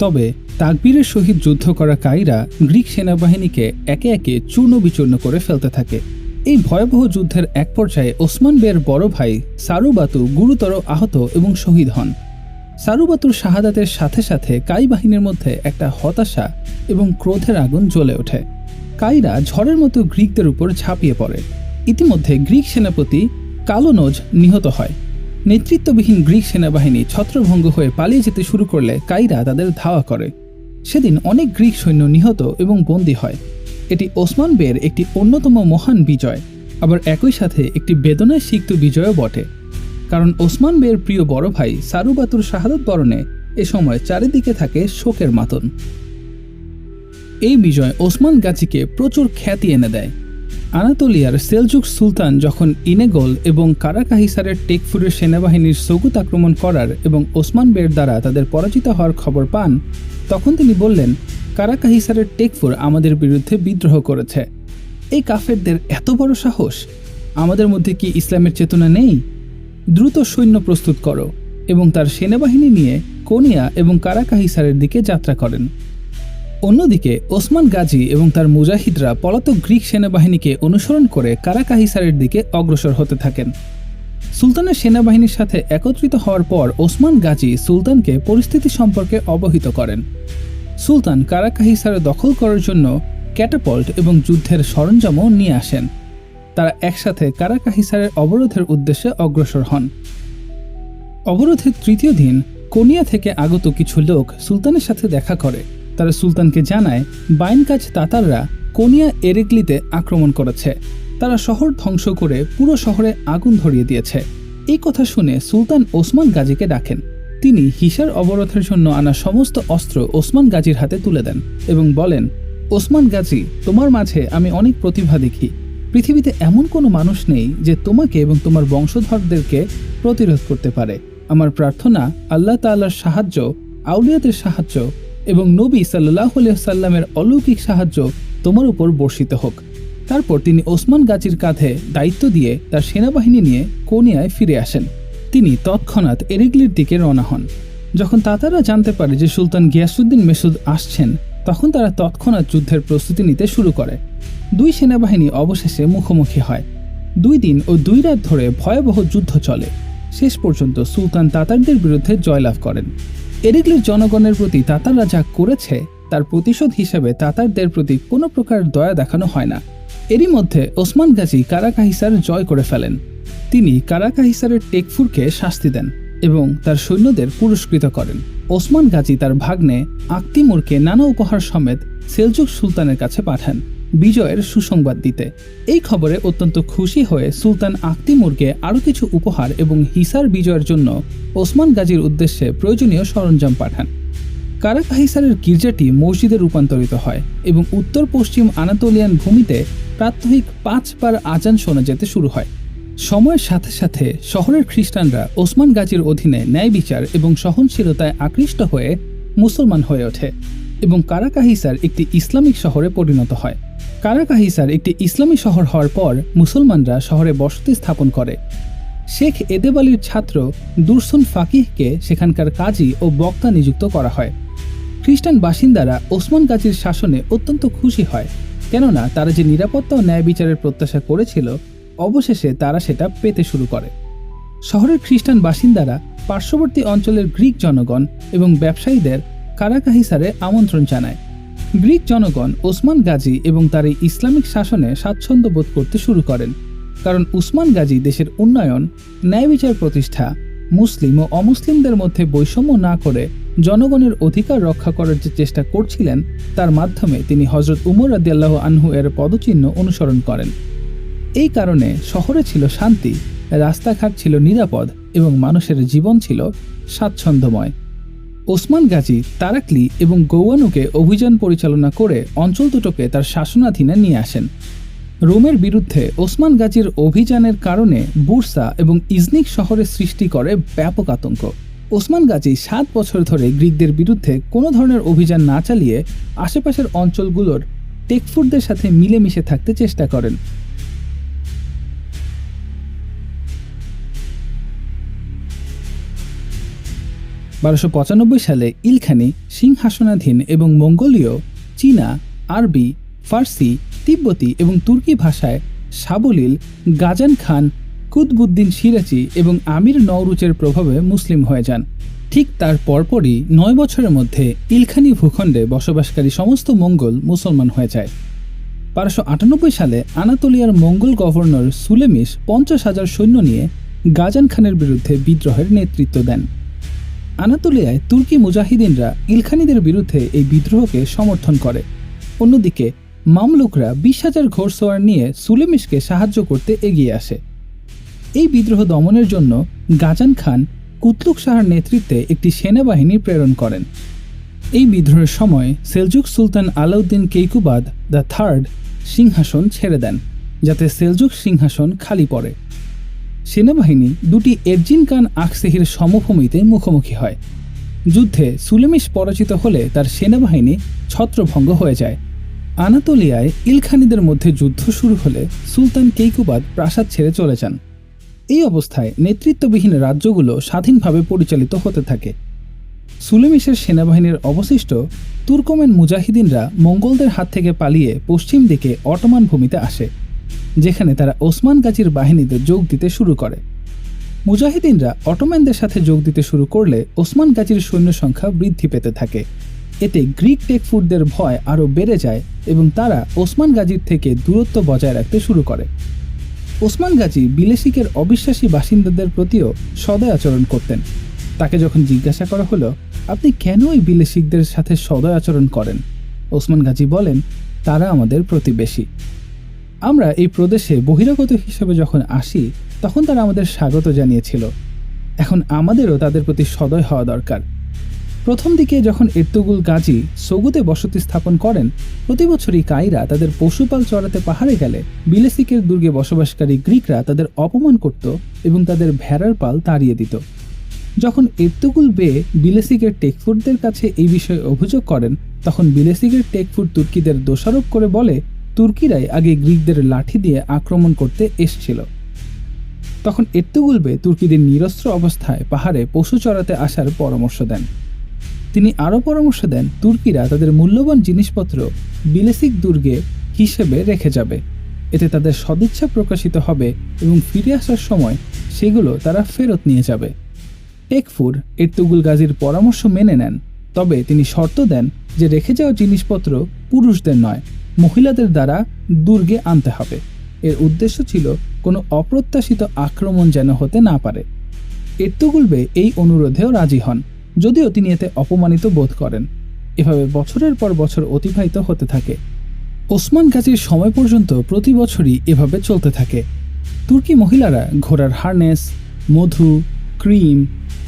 তবে তাকবীরের সহিত যুদ্ধ করা কাইরা গ্রিক সেনাবাহিনীকে একে একে চূর্ণ বিচূর্ণ করে ফেলতে থাকে। এই ভয়াবহ যুদ্ধের এক পর্যায়ে ওসমান বের বড় ভাই সারুবাতু গুরুতর আহত এবং শহীদ হন। সারুবাতুর শাহাদাতের সাথে সাথে কাই বাহিনীর মধ্যে একটা হতাশা এবং ক্রোধের আগুন জ্বলে ওঠে। কাইরা ঝড়ের মতো গ্রিকদের উপর ঝাঁপিয়ে পড়ে। ইতিমধ্যে গ্রিক সেনাপতি কালোনোজ নিহত হয়। নেতৃত্ববিহীন গ্রিক সেনাবাহিনী ছত্রভঙ্গ হয়ে পালিয়ে যেতে শুরু করলে কাইরা তাদের ধাওয়া করে। সেদিন অনেক গ্রিক সৈন্য নিহত এবং বন্দী হয়। এটি ওসমান বের একটি অন্যতম মহান বিজয়, আবার একই সাথে একটি বেদনায় সিক্ত বিজয়ও বটে। কারণ ওসমান বের প্রিয় বড় ভাই সারুবাতুর শাহাদত বরণে এ সময় চারিদিকে থাকে শোকের মাতন। এই বিজয় ওসমান গাজীকে প্রচুর খ্যাতি এনে দেয়। আনাতোলিয়ার সেলজুক সুলতান যখন ইনেগোল এবং কারাকাহিসারের টেকফুরের সেনাবাহিনীর সগুত আক্রমণ করার এবং ওসমান বের দ্বারা তাদের পরাজিত হওয়ার খবর পান, তখন তিনি বললেন, কারাকাহিসারের টেকফুর আমাদের বিরুদ্ধে বিদ্রোহ করেছে। এই কাফেরদের এত বড় সাহস? আমাদের মধ্যে কি ইসলামের চেতনা নেই? দ্রুত সৈন্য প্রস্তুত করো এবং তার সেনাবাহিনী নিয়ে কোনিয়া এবং কারাকাহিসারের দিকে যাত্রা করেন। অন্যদিকে, ওসমান গাজী এবং তার মুজাহিদরা পলাতক গ্রিক সেনাবাহিনীকে অনুসরণ করে কারাকাহিসারের দিকে অগ্রসর হতে থাকেন। সুলতানের সেনাবাহিনীর সাথে একত্রিত হওয়ার পর ওসমান গাজী সুলতানকে পরিস্থিতি সম্পর্কে অবহিত করেন। সুলতান কারাকাহিসার দখল করার জন্য ক্যাটাপল্ট এবং যুদ্ধের সরঞ্জামও নিয়ে আসেন। তারা একসাথে কারাকাহিসারের অবরোধের উদ্দেশ্যে অগ্রসর হন। অবরোধের তৃতীয় দিন কোনিয়া থেকে আগত কিছু লোক সুলতানের সাথে দেখা করে। তারা সুলতানকে জানায়, বাইনকাজ তাতাররা কোনিয়া এরেকলিতে আক্রমণ করেছে। তারা শহর ধ্বংস করে পুরো শহরে আগুন ধরিয়ে দিয়েছে। এই কথা শুনে সুলতান ওসমান গাজীকে ডাকেন। তিনি হিসার অবরোধের জন্য আনা সমস্ত অস্ত্র ওসমান গাজীর হাতে তুলে দেন এবং বলেন, ওসমান গাজী, তোমার মাঝে আমি অনেক প্রতিভা দেখি। পৃথিবীতে এমন কোনো মানুষ নেই যে তোমাকে এবং তোমার বংশধরদেরকে প্রতিরোধ করতে পারে। আমার প্রার্থনা আল্লাহ তাল্লার সাহায্য, আউলিয়াদের সাহায্য এবং নবী সাল্লাহ সাল্লামের অলৌকিক সাহায্য তোমার উপর বর্ষিত হোক। তারপর তিনি ওসমান গাজীর কাঁধে দায়িত্ব দিয়ে তার সেনাবাহিনী নিয়ে কোনিয়ায় ফিরে আসেন। তিনি তৎক্ষণাৎ এরিগলির দিকে রওনা হন। যখন তাতারা জানতে পারে যে সুলতান গিয়াসুদ্দিন মেসুদ আসছেন, তখন তারা তৎক্ষণাৎ যুদ্ধের প্রস্তুতি নিতে শুরু করে। দুই সেনাবাহিনী অবশেষে মুখোমুখি হয়। দুই দিন ও দুই রাত ধরে ভয়াবহ যুদ্ধ চলে। শেষ পর্যন্ত সুলতান তাতারদের বিরুদ্ধে জয়লাভ করেন। এরিগলির জনগণের প্রতি তাতাররা যা করেছে, তার প্রতিশোধ হিসেবে তাতারদের প্রতি কোনো প্রকার দয়া দেখানো হয় না। এরই মধ্যে ওসমান গাজী কারাকাহিসার জয় করে ফেলেন। তিনি কারাকাহিসারের টেকফুরকে শাস্তি দেন এবং তার সৈন্যদের পুরস্কৃত করেন। ওসমান গাজী তার ভাগ্নে আক্তিমুরকে নানা উপহার সমেত সেলজুক সুলতানের কাছে পাঠান। বিজয়ের সুসংবাদ দিতে। এই খবরে অত্যন্ত খুশি হয়ে সুলতান আক্তিমুরকে আরও কিছু উপহার এবং হিসার বিজয়ের জন্য ওসমান গাজীর উদ্দেশ্যে প্রয়োজনীয় সরঞ্জাম পাঠান। কারাকা হিসারের গির্জাটি মসজিদে রূপান্তরিত হয় এবং উত্তর পশ্চিম আনাতোলিয়ান ভূমিতে প্রাত্যহিক পাঁচবার আজান শোনা যেতে শুরু হয়। সময়ের সাথে সাথে শহরের খ্রিস্টানরা ওসমান গাজীর অধীনে ন্যায় বিচার এবং সহনশীলতায় আকৃষ্ট হয়ে মুসলমান হয়ে ওঠে। এবং কারাকাহিসার একটি ইসলামিক শহরে পরিণত হয়। কারাকাহিসার একটি ইসলামী শহর হওয়ার পর মুসলমানরা শহরে বসতি স্থাপন করে। শেখ এদেব ছাত্র দুরসুন ফাকিহকে সেখানকার কাজী ও বক্তা নিযুক্ত করা হয়। খ্রিস্টান বাসিন্দারা ওসমান গাজীর শাসনে অত্যন্ত খুশি হয়, কেননা তারা যে নিরাপত্তা ও ন্যায় বিচারের প্রত্যাশা করেছিল, অবশেষে তারা সেটা পেতে শুরু করে। শহরের খ্রিস্টান বাসিন্দারা পার্শ্ববর্তী অঞ্চলের গ্রিক জনগণ এবং ব্যবসায়ীদের কারাকাহিসারে আমন্ত্রণ জানায়। গ্রিক জনগণ ওসমান গাজী এবং তার এই ইসলামিক শাসনে স্বাচ্ছন্দ্য বোধ করতে শুরু করেন। কারণ উসমান গাজী দেশের উন্নয়ন, ন্যায় বিচার প্রতিষ্ঠা, মুসলিম ও অমুসলিমদের মধ্যে বৈষম্য না করে জনগণের অধিকার রক্ষা করার যে চেষ্টা করছিলেন, তার মাধ্যমে তিনি হজরত উমর আদিয়াল্লাহ আনহু এর পদচিহ্ন অনুসরণ করেন। এই কারণে শহরে ছিল শান্তি, রাস্তাঘাট ছিল নিরাপদ এবং মানুষের জীবন ছিল স্বাচ্ছন্দ্যময়। ওসমান গাজী তারাকলি এবং গৌয়ানুকে অভিযান পরিচালনা করে অঞ্চল দুটোকে তার শাসনাধীনে নিয়ে আসেন। রোমের বিরুদ্ধে ওসমান গাজীর অভিযানের কারণে বুরসা এবং ইজনিক শহরে সৃষ্টি করে ব্যাপক আতঙ্ক। ওসমান গাজী সাত বছর ধরে গ্রিকদের বিরুদ্ধে কোনো ধরনের অভিযান না চালিয়ে আশেপাশের অঞ্চলগুলোর টেকফুরদের সাথে মিলেমিশে থাকতে চেষ্টা করেন। বারোশো সালে ইলখানি, সিংহাসনাধীন এবং মঙ্গোলীয়, চীনা, আরবি, ফার্সি, তিব্বতী এবং তুর্কি ভাষায় সাবলীল, গাজান খান, কুতবুদ্দিন সিরাচি এবং আমির নওরুচের প্রভাবে মুসলিম হয়ে যান। ঠিক তার পরপরই নয় বছরের মধ্যে ইলখানি ভূখণ্ডে বসবাসকারী সমস্ত মঙ্গল মুসলমান হয়ে যায়। বারোশো আটানব্বই সালে আনাতোলিয়ার মঙ্গল গভর্নর সুলেমিস পঞ্চাশ হাজার সৈন্য নিয়ে গাজান খানের বিরুদ্ধে বিদ্রোহের নেতৃত্ব দেন। আনাতোলিয়ায় তুর্কি মুজাহিদিনরা ইলখানিদের বিরুদ্ধে এই বিদ্রোহকে সমর্থন করে। অন্যদিকে, মামলুকরা বিশ হাজার ঘোড়সওয়ার নিয়ে সুলেমিশকে সাহায্য করতে এগিয়ে আসে। এই বিদ্রোহ দমনের জন্য গাজান খান কুতলুক শাহর নেতৃত্বে একটি সেনাবাহিনী প্রেরণ করেন। এই বিদ্রোহের সময় সেলজুক সুলতান আলাউদ্দিন কেইকুবাদ দ্য থার্ড সিংহাসন ছেড়ে দেন, যাতে সেলজুক সিংহাসন খালি পড়ে। সেনাবাহিনী দুটি এরজিন খান আকসেহির সমভূমিতে মুখোমুখি হয়। যুদ্ধে সুলেমিশ পরাজিত হলে তার সেনাবাহিনী ছত্রভঙ্গ হয়ে যায়। আনাতোলিয়ায় ইলখানিদের মধ্যে যুদ্ধ শুরু হলে সুলতান কেইকুবাদ প্রাসাদ ছেড়ে চলে যান। এই অবস্থায় নেতৃত্ববিহীন রাজ্যগুলো স্বাধীনভাবে পরিচালিত হতে থাকে। সুলেমিশের সেনাবাহিনীর অবশিষ্ট তুর্কমেন মুজাহিদিনরা মঙ্গলদের হাত থেকে পালিয়ে পশ্চিম দিকে অটোমান ভূমিতে আসে। যেখানে তারা ওসমান গাজীর বাহিনীতে যোগ দিতে শুরু করে। মুজাহিদিনরা অটোম্যানদের সাথে যোগ দিতে শুরু করলে ওসমান গাজীর সৈন্য সংখ্যা বৃদ্ধি পেতে থাকে। এতে গ্রিক টেকফুটদের ভয় আরও বেড়ে যায় এবং তারা ওসমান গাজীর থেকে দূরত্ব বজায় রাখতে শুরু করে। ওসমান গাজী বিলেসিকের অবিশ্বাসী বাসিন্দাদের প্রতিও সদয় আচরণ করতেন। তাকে যখন জিজ্ঞাসা করা হলো, আপনি কেন ওই বিলেসিকদের সাথে সদয় আচরণ করেন? ওসমান গাজী বলেন, তারা আমাদের প্রতিবেশী। আমরা এই প্রদেশে বহিরাগত হিসেবে যখন আসি, তখন তারা আমাদের স্বাগত জানিয়েছিল। এখন আমাদেরও তাদের প্রতি সদয় হওয়া দরকার। প্রথম দিকে যখন এর্তুগুল গাজী সগুতে বসতি স্থাপন করেন, প্রতি বছরই কাইরা তাদের পশুপাল চড়াতে পাহাড়ে গেলে বিলেসিকের দুর্গে বসবাসকারী গ্রিকরা তাদের অপমান করত এবং তাদের ভেড়ার পাল তাড়িয়ে দিত। যখন এর্তুগুল বে বিলেসিকের টেকফুটদের কাছে এই বিষয়ে অভিযোগ করেন, তখন বিলেসিকের টেকফুট তুর্কিদের দোষারোপ করে বলে তুর্কিরাই আগে গ্রিকদের লাঠি দিয়ে আক্রমণ করতে এসছিল। তখন এর্তুগুল বে তুর্কিদের নিরস্ত্র অবস্থায় পাহাড়ে পশু চড়াতে আসার পরামর্শ দেন। তিনি আরও পরামর্শ দেন, তুর্কিরা তাদের মূল্যবান জিনিসপত্র বিলেসিক দুর্গে হিসেবে রেখে যাবে। এতে তাদের সদিচ্ছা প্রকাশিত হবে এবং ফিরে আসার সময় সেগুলো তারা ফেরত নিয়ে যাবে। টেকফুর এর্তুগুল গাজীর পরামর্শ মেনে নেন, তবে তিনি শর্ত দেন যে রেখে যাওয়া জিনিসপত্র পুরুষদের নয় মহিলাদের দ্বারা দুর্গে আনতে হবে। এর উদ্দেশ্য ছিল কোনো অপ্রত্যাশিত আক্রমণ যেন হতে না পারে। এর্তুগুলবে এই অনুরোধেও রাজি হন, যদিও তিনি এতে অপমানিত বোধ করেন। এভাবে বছরের পর বছর অতিবাহিত হতে থাকে। ওসমান গাজীর সময় পর্যন্ত প্রতি বছরই এভাবে চলতে থাকে। তুর্কি মহিলারা ঘোড়ার হার্নেস, মধু, ক্রিম,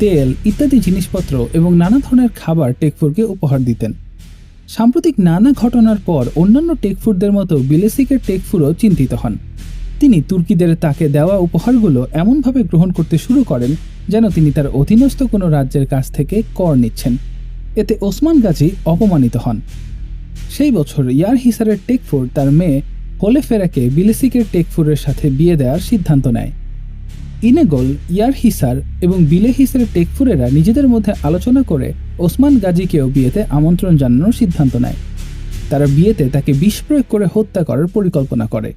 তেল ইত্যাদি জিনিসপত্র এবং নানা ধরনের খাবার টেকফুরকে উপহার দিতেন। সাম্প্রতিক নানা ঘটনার পর অন্যান্য টেকফুরদের মতো বিলেসিকের টেকফুরও চিন্তিত হন। তিনি তুর্কিদের তাকে দেওয়া উপহারগুলো এমনভাবে গ্রহণ করতে শুরু করেন যেন তিনি তার অধীনস্থ কোনো রাজ্যের কাছ থেকে কর নিচ্ছেন। এতে ওসমান গাজী অপমানিত হন। সেই বছর ইয়ার হিসারের টেকফুর তার মেয়ে হোলেফেরাকে বিলেসিকের টেকফুরের সাথে বিয়ে দেওয়ার সিদ্ধান্ত নেয়। ইনেগোল, ইয়ার হিসার এবং বিলে হিসারের টেকফুরেরা নিজেদের মধ্যে আলোচনা করে ওসমান গাজীকেও বিয়েতে আমন্ত্রণ জানানোর সিদ্ধান্ত নেয়। তারা বিয়েতে তাকে বিষ প্রয়োগ করে হত্যা করার পরিকল্পনা করে।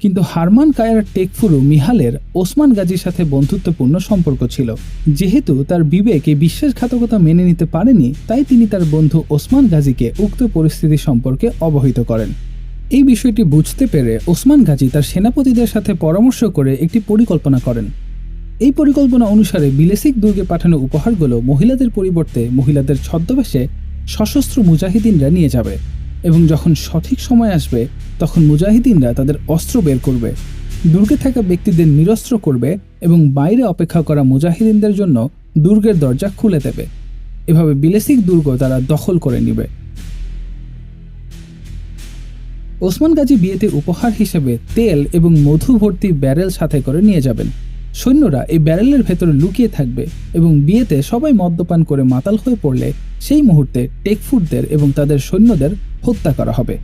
কিন্তু হারমান কায়ার টেকফুরু মিহালের ওসমান গাজীর সাথে বন্ধুত্বপূর্ণ সম্পর্ক ছিল। যেহেতু তার বিবেক এই বিশ্বাসঘাতকতা মেনে নিতে পারেনি, তাই তিনি তার বন্ধু ওসমান গাজীকে উক্ত পরিস্থিতি সম্পর্কে অবহিত করেন। এই বিষয়টি বুঝতে পেরে ওসমান গাজী তার সেনাপতিদের সাথে পরামর্শ করে একটি পরিকল্পনা করেন। এই পরিকল্পনা অনুসারে বিলেসিক দুর্গে পাঠানো উপহারগুলো মহিলাদের পরিবর্তে মহিলাদের ছদ্মবেশে সশস্ত্র মুজাহিদিনরা নিয়ে যাবে এবং যখন সঠিক সময় আসবে, তখন মুজাহিদিনরা তাদের অস্ত্র বের করবে, দুর্গে থাকা ব্যক্তিদের নিরস্ত্র করবে এবং বাইরে অপেক্ষা করা মুজাহিদিনদের জন্য দুর্গের দরজা খুলে দেবে। এভাবে বিলেসিক দুর্গ তারা দখল করে নেবে। ওসমান গাজী বিয়েতে উপহার হিসেবে তেল এবং মধু ভর্তি ব্যারেল সাথে করে নিয়ে যাবেন। সৈন্যরা এই ব্যারেলের ভেতরে লুকিয়ে থাকবে এবং বিয়েতে সবাই মদ্যপান করে মাতাল হয়ে পড়লে সেই মুহূর্তে টেকফুটদের এবং তাদের সৈন্যদের হত্যা করা হবে।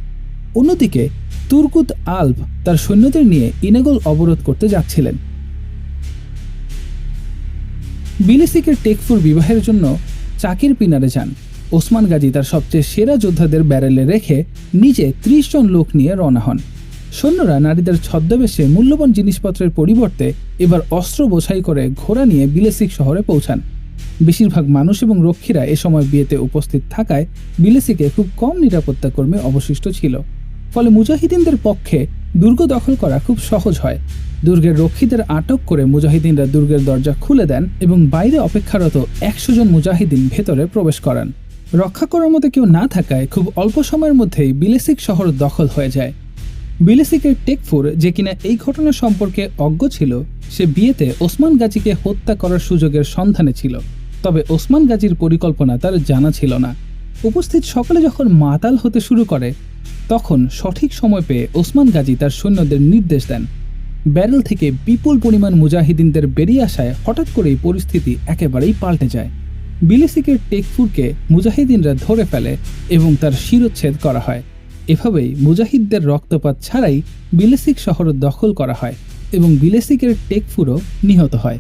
অন্যদিকে তুর্কুত আলভ তার সৈন্যদের নিয়ে ইনেগল অবরোধ করতে যাচ্ছিলেন। বিলেসিকের টেকফুর বিবাহের জন্য চাকির পিনারে যান। ওসমান গাজী তার সবচেয়ে সেরা যোদ্ধাদের ব্যারেলে রেখে নিজে ত্রিশ জন লোক নিয়ে রওনা হন। সৈন্যরা নারীদের ছদ্মবেশে মূল্যবান জিনিসপত্রের পরিবর্তে এবার অস্ত্র বোঝাই করে ঘোড়া নিয়ে বিলেসিক শহরে পৌঁছান। বেশিরভাগ মানুষ এবং রক্ষীরা এ সময় বিয়েতে উপস্থিত থাকায় বিলেসিকে খুব কম নিরাপত্তা কর্মী অবশিষ্ট ছিল। ফলে মুজাহিদিনদের পক্ষে দুর্গ দখল করা খুব সহজ হয়। দুর্গের রক্ষীদের আটক করে মুজাহিদিনরা দুর্গের দরজা খুলে দেন এবং বাইরে অপেক্ষারত একশো জন মুজাহিদিন ভেতরে প্রবেশ করান। রক্ষা করার মতো কেউ না থাকায় খুব অল্প সময়ের মধ্যেই বিলেসিক শহর দখল হয়ে যায়। বিলেসিকের টেকফুর যে কিনা এই ঘটনা সম্পর্কে অজ্ঞ ছিল, সে বিয়েতে ওসমান গাজীকে হত্যা করার সুযোগের সন্ধানে ছিল। তবে ওসমান গাজীর পরিকল্পনা তার জানা ছিল না। উপস্থিত সকলে যখন মাতাল হতে শুরু করে, তখন সঠিক সময় পেয়ে ওসমান গাজী তার সৈন্যদের নির্দেশ দেন। ব্যারেল থেকে বিপুল পরিমাণ মুজাহিদিনদের বেরিয়ে আসায় হঠাৎ করেই পরিস্থিতি একেবারেই পাল্টে যায়। বিলেসিকের টেকফুরকে মুজাহিদিনরা ধরে ফেলে এবং তার শিরোচ্ছেদ করা হয়। এভাবেই মুজাহিদদের রক্তপাত ছাড়াই বিলেসিক শহর দখল করা হয় এবং বিলেসিকের টেকফুরও নিহত হয়।